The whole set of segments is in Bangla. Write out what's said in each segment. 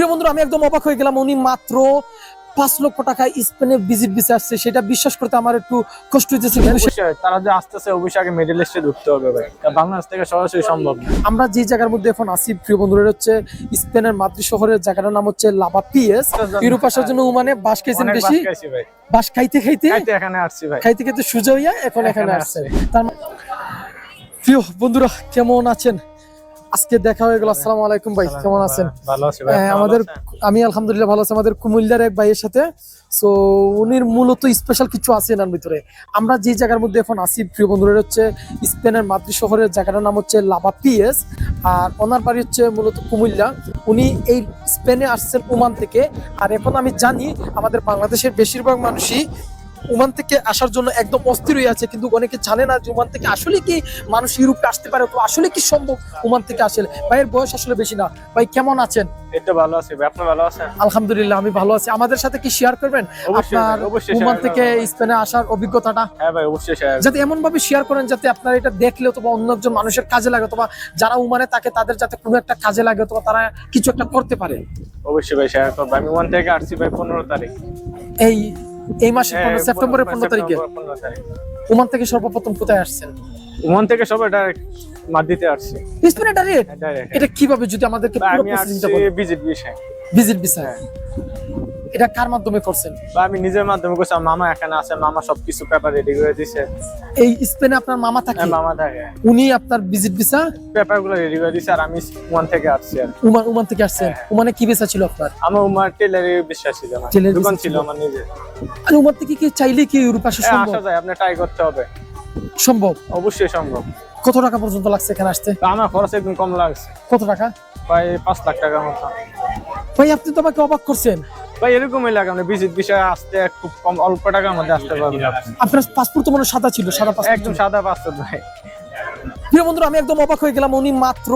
প্রিয় বন্ধুরা আমি একদম অবাক হয়ে গেলাম। উনি মাত্র পাঁচ লক্ষ টাকা স্পেনে ভিজিট ভিসা আসছে সেটা বিশ্বাস করতে আমার একটু কষ্ট হইতেছে। অবশ্যই। তারা যে আসতেছে অবশ্যই আগে মিডল ইস্টে ঢুকতে হবে ভাই। বাংলাদেশ থেকে সরাসরি সম্ভব আমরা যে জায়গার মধ্যে এখন আসি প্রিয় বন্ধুরা হচ্ছে স্পেনের মাতৃ শহরের জায়গাটার নাম হচ্ছে লাভা পিএস ইউরোপ আসার জন্য উমানে বাস খাইছেন বেশি। বাস খাইতে খাইতে খাইতে এখানে আসছি ভাই। খাইতে খাইতে সুজা হইয়া এখন এখানে এখানে আসছে। তার প্রিয় বন্ধুরা কেমন আছেন? আজকে দেখা হয়ে গেল আসসালামু আলাইকুম ভাই কেমন আছেন? ভালো আছি ভাই আমাদের আমি আলহামদুলিল্লাহ ভালো আছি আমাদের কুমিল্লার এক ভাইয়ের সাথে। সো উনির মূলত স্পেশাল কিছু আছে এনার ভিতরে। আমরা যে জায়গার মধ্যে এখন আসি প্রিয় বন্ধুরা হচ্ছে স্পেনের মাতৃ শহরের জায়গাটার নাম হচ্ছে লাভা পিএস। আর ওনার বাড়ি হচ্ছে মূলত কুমিল্লা। উনি এই স্পেনে আসছেন ওমান থেকে। আর এখন আমি জানি আমাদের বাংলাদেশের বেশিরভাগ মানুষই ওমান থেকে আসার জন্য একদম অস্থির হয়ে আছে কিন্তু অনেকে জানে না যে ওমান থেকে আসলে কি মানুষ ইউরোপে আসতে পারে তো আসলে কি সম্ভব ওমান থেকে আসলে। ভাইয়ের বয়স আসলে বেশি না। ভাই কেমন আছেন? তো ভালো আছি ভাই আপনি ভালো আছেন? আলহামদুলিল্লাহ আমি ভালো আছি। আমাদের সাথে কি শেয়ার করবেন? আপনার ওমান থেকে স্পেনে আসার অভিজ্ঞতাটা? হ্যাঁ ভাই অবশ্যই শেয়ার যাতে এমন ভাবে শেয়ার করেন যাতে আপনার এটা দেখলে অথবা অন্য একজন মানুষের কাজে লাগে অথবা যারা উমানে থাকে তাদের যাতে কোনো একটা কাজে লাগে অথবা তারা কিছু একটা করতে পারে। অবশ্যই ভাই শেয়ার করব। আমি ওয়ান থেকে আসছি ভাই পনেরো তারিখ। এই এই মাসে হ্যাঁ, পনেরো সেপ্টেম্বরের পনেরো তারিখে? সেপ্টেম্বর 15 তারিখ। ওমান থেকে সর্বপ্রথম কোথায় আসছেন? ওমান থেকে সবাই ডাইরেক্ট মাদ্রিদে আসছে। স্পেনে ডাইরেক্ট ডাইরেক্ট এটা কীভাবে যদি আমাদেরকে পুরো প্রসেসিংটা বলেন? ভিজিট বিষয়। ভিজিট ভিসা এটা কার মাধ্যমে করছেন? বা আমি নিজের মাধ্যমে করছি আমার মামা এখানে আছে মামা সবকিছু পেপার রেডি করে দিছে। এই স্পেনে আপনার মামা থাকে? হ্যাঁ, মামা থাকে। উনি আপনার ভিজিট ভিসা পেপারগুলো রেডি করে দিছে আর আমি ওয়ান থেকে আসছি আর উমান উমান থেকে আসছেন। উমানে কি ভিসা ছিল আপনার? আমার উমার টেলারের বিশ্বাস ছিল আমার। দোকান ছিল। আমার নিজে আর উমান থেকে কি চাইলে কি ইউরোপ আসা হ্যাঁ, সম্ভব? আসা যায় আপনি ট্রাই করতে হবে। সম্ভব? অবশ্যই সম্ভব। কত টাকা পর্যন্ত লাগছে এখানে আসতে? আমার খরচ একদম কম লাগছে। কত টাকা? প্রায় পাঁচ লাখ টাকার মতো। ভাই আপনি তো আমাকে অবাক করছেন। ভাই এরকমই লাগে আপনি ভিজিট বিষয়ে আসতে খুব কম অল্প টাকার মধ্যে আসতে পারবেন আপনার পাসপোর্ট তো মনে সাদা ছিল সাদা পাসপোর্ট একদম সাদা পাঁচশো ভাই। প্রিয় বন্ধুরা আমি একদম অবাক হয়ে গেলাম উনি মাত্র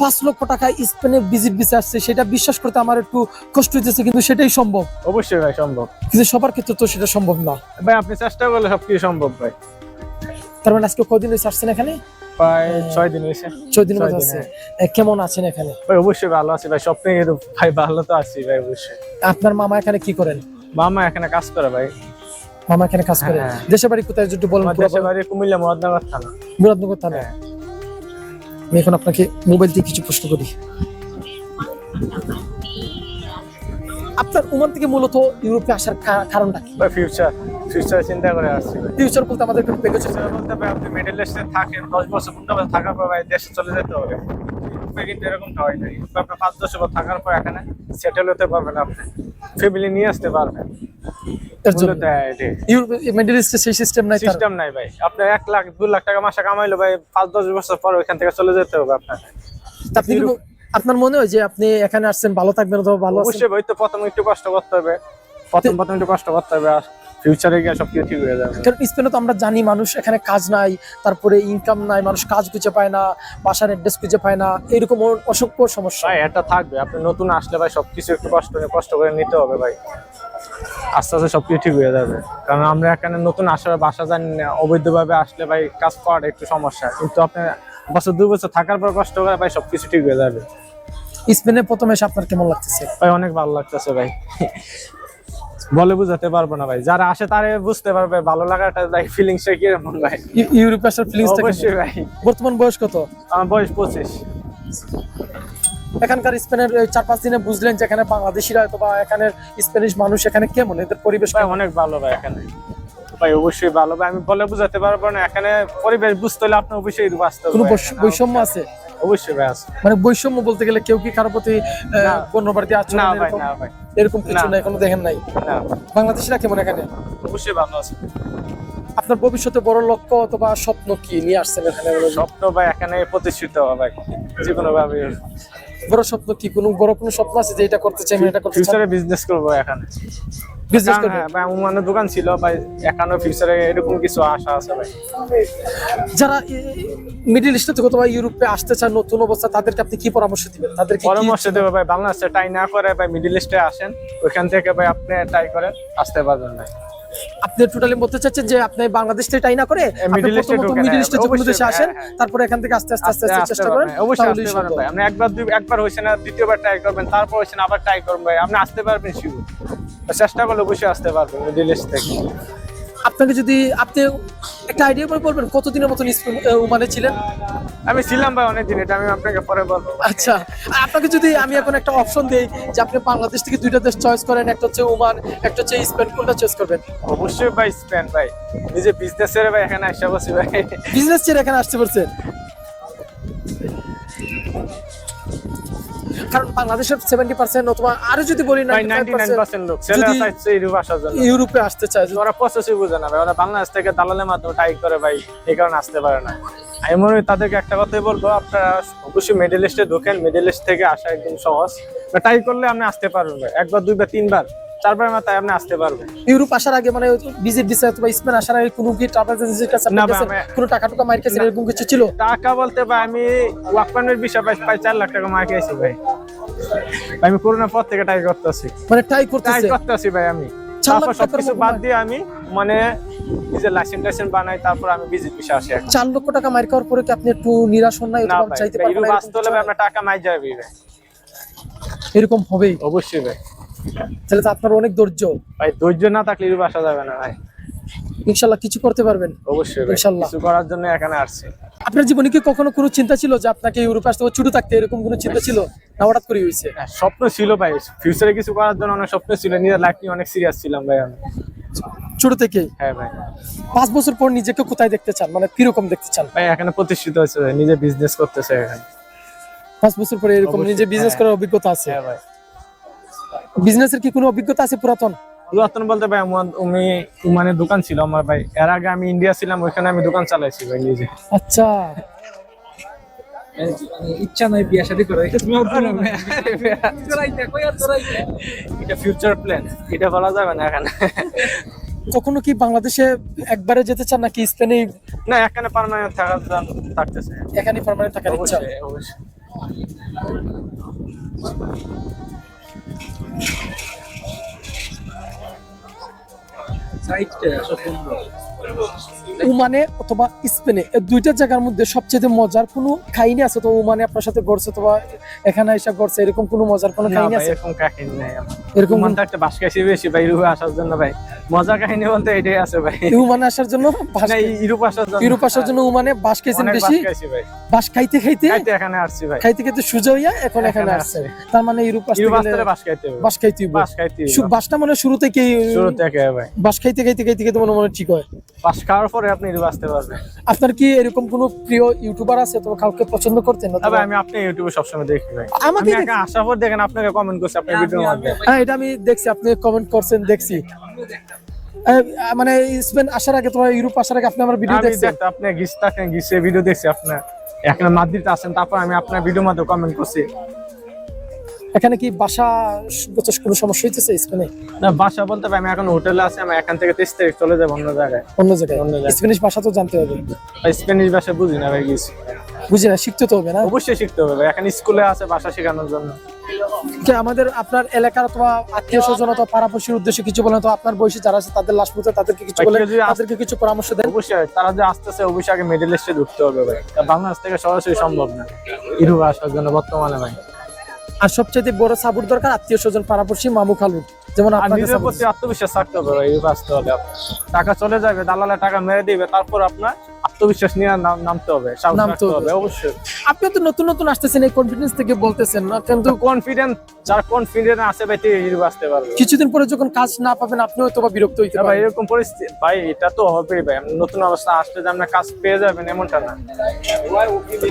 পাঁচ লক্ষ টাকা স্পেনে ভিজিট ভিসা আসছে। সেটা বিশ্বাস করতে আমার একটু কষ্ট হইতেছে কিন্তু সেটাই সম্ভব। অবশ্যই ভাই সম্ভব। কিন্তু সবার ক্ষেত্রে তো সেটা সম্ভব না। ভাই আপনি চেষ্টা করলে সবকিছু সম্ভব ভাই। তার মানে আজকে কদিন আসছেন এখানে? প্রায় ছয় দিন হয়েছে। ছয় দিন আছে। কেমন আছেন এখানে? ভাই অবশ্যই ভালো আছি ভাই ভাই ভালো তো আছি ভাই অবশ্যই। আপনার মামা এখানে কি করেন? মামা এখানে কাজ করে ভাই। মামা এখানে কাজ করে। হ্যাঁ। দেশের বাড়ি কোথায়? একটু বলেন আমার দেশের বাড়ি কুমিল্লা মহাদনগর থানা। মুরাদনগর থানা। হ্যাঁ। আমি এখন আপনাকে মোবাইল দিয়ে কিছু প্রশ্ন করি। আপনার ওমান থেকে মূলত ইউরোপে আসার কারণটা কি? ফিউচার ফিউচার চিন্তা করে আসছি। ফিউচার বলতে আমাদের একটু বলতে ভাই আপনি মিডল ইস্টে থাকেন দশ বছর পনেরো বছর থাকার পর দেশে চলে যেতে হবে। ইউরোপে কিন্তু এরকমটা হয় না ইউরোপে আপনার পাঁচ দশ বছর থাকার পর এখানে সেটেল হতে পারবেন আপনি। ফ্যামিলি নিয়ে আসতে পারবেন। মিডল ইস্টে সেই সিস্টেম নাই সিস্টেম নাই ভাই। আপনার এক লাখ দু লাখ টাকা মাসে কামাইলো ভাই পাঁচ দশ বছর পর ওইখান থেকে চলে যেতে হবে আপনার আপনি আপনার মনে হয় যে আপনি এখানে আসছেন ভালো থাকবেন অথবা ভালো আছেন? অবশ্যই ভাই তো প্রথম একটু কষ্ট করতে হবে। প্রথম প্রথম একটু কষ্ট করতে হবে আর ফিউচারে গিয়ে সব কিছু ঠিক হয়ে যাবে। কারণ স্পেনে তো আমরা জানি মানুষ এখানে কাজ নাই তারপরে ইনকাম নাই মানুষ কাজ খুঁজে পায় না বাসার অ্যাড্রেস খুঁজে পায় না এরকম অসংখ্য সমস্যা। ভাই এটা থাকবে। আপনি নতুন আসলে ভাই সবকিছু একটু কষ্ট করে কষ্ট করে নিতে হবে ভাই। আস্তে আস্তে সবকিছু ঠিক হয়ে যাবে। কারণ আমরা এখানে নতুন আসার বাসা জানি না অবৈধভাবে আসলে ভাই কাজ করাটা একটু সমস্যা। কিন্তু আপনি বছর দু বছর থাকার পর কষ্ট করে ভাই সবকিছু ঠিক হয়ে যাবে। স্পেনে প্রথমে এসে আপনার কেমন লাগতেছে? ভাই অনেক ভালো লাগতেছে ভাই। বলে বুঝাতে পারব না ভাই। যারা আসে তারে বুঝতে পারবে ভালো লাগাটা ভাই ফিলিংসটা কীরকম ভাই? ইউ- ইউরোপে আসার ফিলিংসটা অবশ্যই ভাই। বর্তমান বয়স কত? আমার বয়স পঁচিশ। এখানকার স্পেনের চার পাঁচ দিনে বুঝলেন যে এখানে বাংলাদেশিরা হয়তো বা এখানের স্প্যানিশ মানুষ এখানে কেমন? এদের পরিবেশ ভাই অনেক ভালো ভাই এখানে। ভাই অবশ্যই ভালো ভাই। আমি বলে বুঝাতে পারব না এখানে পরিবেশ বুঝতে হলে আপনি অবশ্যই বাঁচতে হবে কোনো ভাই। বৈষম্য আছে? অবশ্যই ভাই আছে। মানে বৈষম্য বলতে গেলে কেউ কি কারও প্রতি না। পণ্যবাড়িতে আচরণ না ভাই না ভাই। এরকম কিছু না। কোনো দেখেন নাই? না। বাংলাদেশিরা কেমন এখানে? অবশ্যই ভালো আছে। আপনার ভবিষ্যতে বড় লক্ষ্য অথবা স্বপ্ন কি নিয়ে আসছেন এখানে? স্বপ্ন ভাই এখানে প্রতিষ্ঠিত হওয়া ভাই। যে কোনো ভাবে বড় স্বপ্ন কি? কোনো বড় কোনো স্বপ্ন আছে যে এটা করতে চাই আমি এটা করতে চাই? ফিউচারে বিজনেস করব এখানে। বিজনেস করবে? হ্যাঁ, ভাই আমার দোকান ছিল ভাই একান্ন ফিউচারে এরকম কিছু আশা আছে ভাই। যারা মিডল ইস্ট থেকে অথবা ইউরোপে আসতে চান নতুন অবস্থা তাদেরকে আপনি কি পরামর্শ দিবেন? তাদেরকে পরামর্শ দেবে ভাই বাংলাদেশে টাই না করে ভাই মিডল ইস্টে আসেন ওইখান থেকে ভাই আপনি ট্রাই করেন আসতে পারবেন ভাই। আপনি টোটালি বলতে চাচ্ছেন যে আপনি বাংলাদেশ থেকে টাই না করে মিডল ইস্টে যে কোনো দেশে আসেন। হ্যাঁ, হ্যাঁ। তারপরে এখান থেকে আস্তে আস্তে আস্তে আস্তে চেষ্টা করেন অবশ্যই আসতে ভাই আপনি একবার দুই একবার হইছে না দ্বিতীয়বার ট্রাই করবেন তারপর হইছে না আবার ট্রাই করবেন ভাই। আপনি আসতে পারবেন শিওর চেষ্টা করলে অবশ্যই আসতে পারবেন মিডিল ইস্ট থেকে। আপনাকে যদি আপনি একটা আইডিয়া করে বলবেন কতদিনের মতন ওমানে ছিলেন? আমি ছিলাম ভাই অনেকদিন এটা আমি আপনাকে পরে বলব। আচ্ছা আপনাকে যদি আমি এখন একটা অপশন দেই যে আপনি বাংলাদেশ থেকে দুইটা দেশ চয়েস করেন একটা হচ্ছে ওমান একটা হচ্ছে স্পেন কোনটা চয়েস করবেন? অবশ্যই ভাই স্পেন ভাই। নিজে বিজনেসের ভাই এখানে আসতে পারছি ভাই। বিজনেস ছেড়ে এখানে আসতে পারছেন কারণ বাংলাদেশের সেভেন্টি পার্সেন্ট অথবা আরও যদি বলি ভাই নাইনটি নাইন 99% পার্সেন্ট লোক। ছেলে যদি- চাইছে ইউরোপ আসতে চায় ওরা প্রসেসই বুঝে না ভাই। ওরা বাংলাদেশ থেকে দালালের মাধ্যমে টাই করে ভাই এই কারণে আসতে পারে না। আমি মনে তাদেরকে একটা কথাই বলব আপনারা অবশ্যই মিডল ইস্টে ঢোকেন। মিডল ইস্ট থেকে আসা একদম সহজ। টাই করলে আপনি আসতে পারবেন একবার দুইবার তিনবার। চারবার মাথায় আপনি আসতে পারবেন। ইউরোপ আসার আগে মানে ভিজিট ভিসা অথবা স্পেন আসার আগে কোনো কি ট্রাভেল এজেন্সির কাছে না আমি- কোনো টাকা টুকা মার এরকম কিছু ছিল? টাকা বলতে ভাই আমি ওয়ার্ক পারমিট পাই লাখ টাকা মার্কে আছি ভাই ভাই, আমি করোনার পর থেকে টাই করতেছি। মানে ট্রাই করতেছে? করতেছি ভাই আমি। তারপর সবকিছু বাদ দিয়ে আমি মানে নিজের লাইসেন্স টাইসেন্স বানাই তারপর আমি বিষয় আসি এখন। চার লক্ষ টাকা মার খাওয়ার পরে কি আপনি একটু নিরাশ হন না? ভাই চাইতে ইউরোপ না, হলে ভাই আপনার টাকা মাই যাবে ভাই। এরকম হবেই। অবশ্যই ভাই। তাহলে তো আপনার অনেক ধৈর্য। ভাই ধৈর্য না থাকলে ইউরোপ আসা যাবে না ভাই। ইনশাল্লাহ কিছু করতে পারবেন। অবশ্যই ইনশাল্লাহ। কিছু করার জন্য এখানে আসছে। আপনার জীবনে কি কখনো কোনো চিন্তা ছিল যে আপনাকে ইউরোপে আসতে ছোট থাকতে এরকম কোনো চিন্তা ছিল? না হঠাৎ করে হয়েছে? হ্যাঁ, স্বপ্ন ছিল ভাই। ফিউচারে কিছু করার জন্য অনেক স্বপ্ন ছিল। নিজের লাইফ নিয়ে অনেক সিরিয়াস ছিলাম ভাই আমি। ছোট থেকেই হ্যাঁ ভাই। পাঁচ বছর পর নিজেকে কোথায় দেখতে চান? মানে কীরকম দেখতে চান? ভাই এখানে প্রতিষ্ঠিত হয়েছে ভাই, নিজে বিজনেস করতেছে এখানে। পাঁচ বছর পরে এরকম নিজে বিজনেস হ্যাঁ। করার অভিজ্ঞতা আছে? হ্যাঁ ভাই। বিজনেসের কি কোনো অভিজ্ঞতা আছে পুরাতন? পুরাতন বলতে ভাই আমার উনি মানে দোকান ছিল আমার ভাই। এর আগে আমি ইন্ডিয়া ছিলাম ওইখানে আমি দোকান চালাইছি ভাই নিজে। আচ্ছা। ইচ্ছা নাই বিয়া শাদী করে এটা ফিউচার প্ল্যান এটা বলা যাবে না এখানে। কখনো কি বাংলাদেশে একবারে যেতে চান নাকি স্পেনে না এখানে পার্মানেন্ট থাকার জন্য থাকতেছে। এখানে পার্মানেন্ট থাকার ইচ্ছা? অবশ্যই। 再来て、あそこ。ওমানে অথবা স্পেনে দুইটা জায়গার মধ্যে সবচেয়ে মজার কোনো কাহিনী আছে? তো ওমানে আপনার সাথে ঘটছে অথবা এখানে এসে ঘটছে এরকম কোনো মজার কোনো কাহিনী আছে? এরকম কাহিনী নাই এরকম মন বাস কাশি বেশি ভাই ইউরোপে আসার জন্য ভাই। মজা কাহিনী বলতে এটাই আছে ভাই। ওমানে আসার জন্য বাস ইউরোপ আসার জন্য। ইউরোপ আসার জন্য ওমানে বাস খাইছেন বেশি। বাস খাইতে খাইতে খাইতে এখানে আসছি ভাই। খাইতে খাইতে সোজা হইয়া এখন এখানে আসছে। তার মানে ইউরোপ আসতে গেলে বাস খাইতে বাস খাইতে বাস খাইতে বাসটা মানে শুরু থেকে শুরু থেকে ভাই। বাস খাইতে খাইতে খাইতে খাইতে মনে মনে ঠিক হয়। বাস খাওয়ার পরে আপনি পারবেন। আপনার কি এরকম কোনো প্রিয় ইউটিউবার আছে তো কাউকে পছন্দ করতেন না তবে আমি আপনি ইউটিউবে সবসময় দেখি ভাই। আমাকে দেখেন আপনাকে কমেন্ট করছি আপনার ভিডিওর মধ্যে হ্যাঁ এটা আমি দেখছি আপনি কমেন্ট করছেন দেখছি। মানে স্পেন আসার আগে তোমার ইউরোপ আসার আগে আপনি আমার ভিডিও আমি দেখছেন। দেখতে আপনি গিস থাকেন গিসে ভিডিও দেখছি আপনার এখানে মাদ্রিদ আছেন তারপর আমি আপনার ভিডিও মধ্যে কমেন্ট করছি। এখানে কি বাসা কোনো সমস্যা হইতেছে স্পেনে না বাসা বলতে আমি এখন হোটেলে আছি আমি এখান থেকে তেইশ তারিখ চলে যাব অন্য জায়গায়। অন্য জায়গায়? অন্য জায়গায়। স্প্যানিশ ভাষা তো জানতে হবে। স্প্যানিশ ভাষা বুঝি না ভাই গিস বুঝি না শিখতে তো হবে না? অবশ্যই শিখতে হবে ভাই এখানে স্কুলে আছে ভাষা শেখানোর জন্য। আমাদের আপনার এলাকার অথবা আত্মীয় স্বজন অথবা পাড়াপড়শির উদ্দেশ্যে কিছু বলেন তো আপনার বয়সী যারা আছে তাদের লাশ পুঁতে তাদেরকে কিছু বলেন আস- তাদেরকে কিছু পরামর্শ দেন। অবশ্যই তারা যে আসতেছে অবশ্যই আগে মিডল ইস্টে ঢুকতে হবে ভাই। বাংলাদেশ থেকে সরাসরি সম্ভব না। ইউরোপ আসার জন্য বর্তমানে ভাই। আর সবচেয়ে বড় সাপোর্ট দরকার আত্মীয় স্বজন পাড়াপড়শি মামু খালু যেমন নিজের প্রতি আত্মবিশ্বাস থাকতে হবে হলে। টাকা চলে যাবে দালালে টাকা মেরে দিবে তারপর আপনার আত্মবিশ্বাস নিয়ে নামতে হবে নামতে হবে। অবশ্যই। আপনি তো নতুন নতুন আসতেছেন এই কনফিডেন্স থেকে বলতেছেন না? কিন্তু কনফিডেন্স যার কনফিডেন্স আছে ভাই তিনি আসতে পারবে। কিছুদিন পরে যখন কাজ না পাবেন আপনি হয়তো বা বিরক্ত হইতে ভাই পারেন। এরকম পরিস্থিতি ভাই এটা তো হবেই ভাই নতুন অবস্থা আসলে যে আপনার কাজ পেয়ে যাবেন এমনটা না।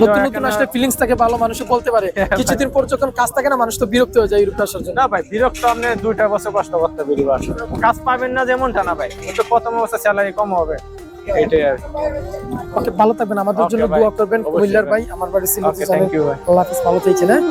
নতুন নতুন আসলে ফিলিংস থাকে ভালো মানুষ বলতে পারে। কিছুদিন পর যখন কাজ থাকে না মানুষ তো বিরক্ত হয়ে যায় ইউরোপে আসার জন্য। না ভাই বিরক্ত আপনি দুইটা বছর কষ্ট করতে হবে কাজ পাবেন না যেমনটা না ভাই তো প্রথম অবস্থা স্যালারি কম হবে। এটাই আর ওকে ভালো থাকবেন আমাদের জন্য। দোয়া করবেন কুমিল্লার ভাই। আমার বাড়ি ভাই। আল্লাহ হাফিজ ভালো থেকেছেন হ্যাঁ.